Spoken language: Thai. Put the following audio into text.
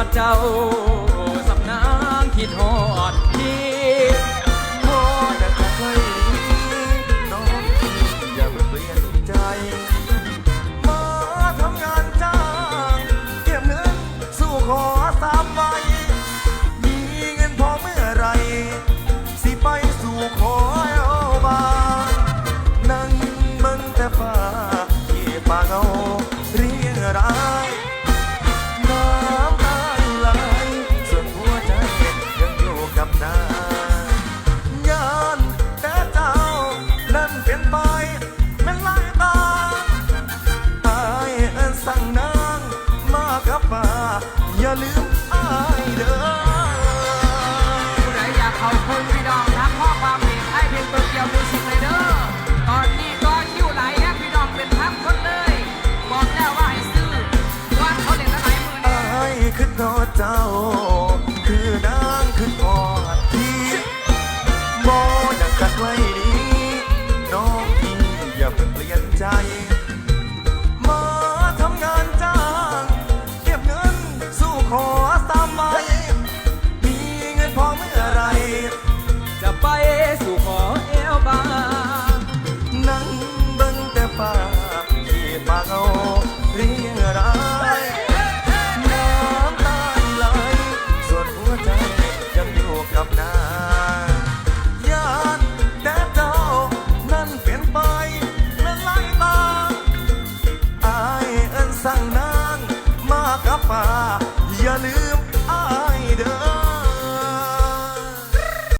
อดเจ้าสำนักคิดหอดที สั่งนางมากับป่าอย่าลืมอายเด้อผู้ใดอยากขอบคุณพี่น้องทั้งข้อความเพจให้เพลงโตเกียวมิวสิกเลยเด้อตอนนี้ก็คิวไหลแฮะพี่น้องเป็นพักคนเลยบอกแล้วว่าให้ซื้อว่าเขาเล่นละหลายหมื่นอายคือโตเจ้า sofá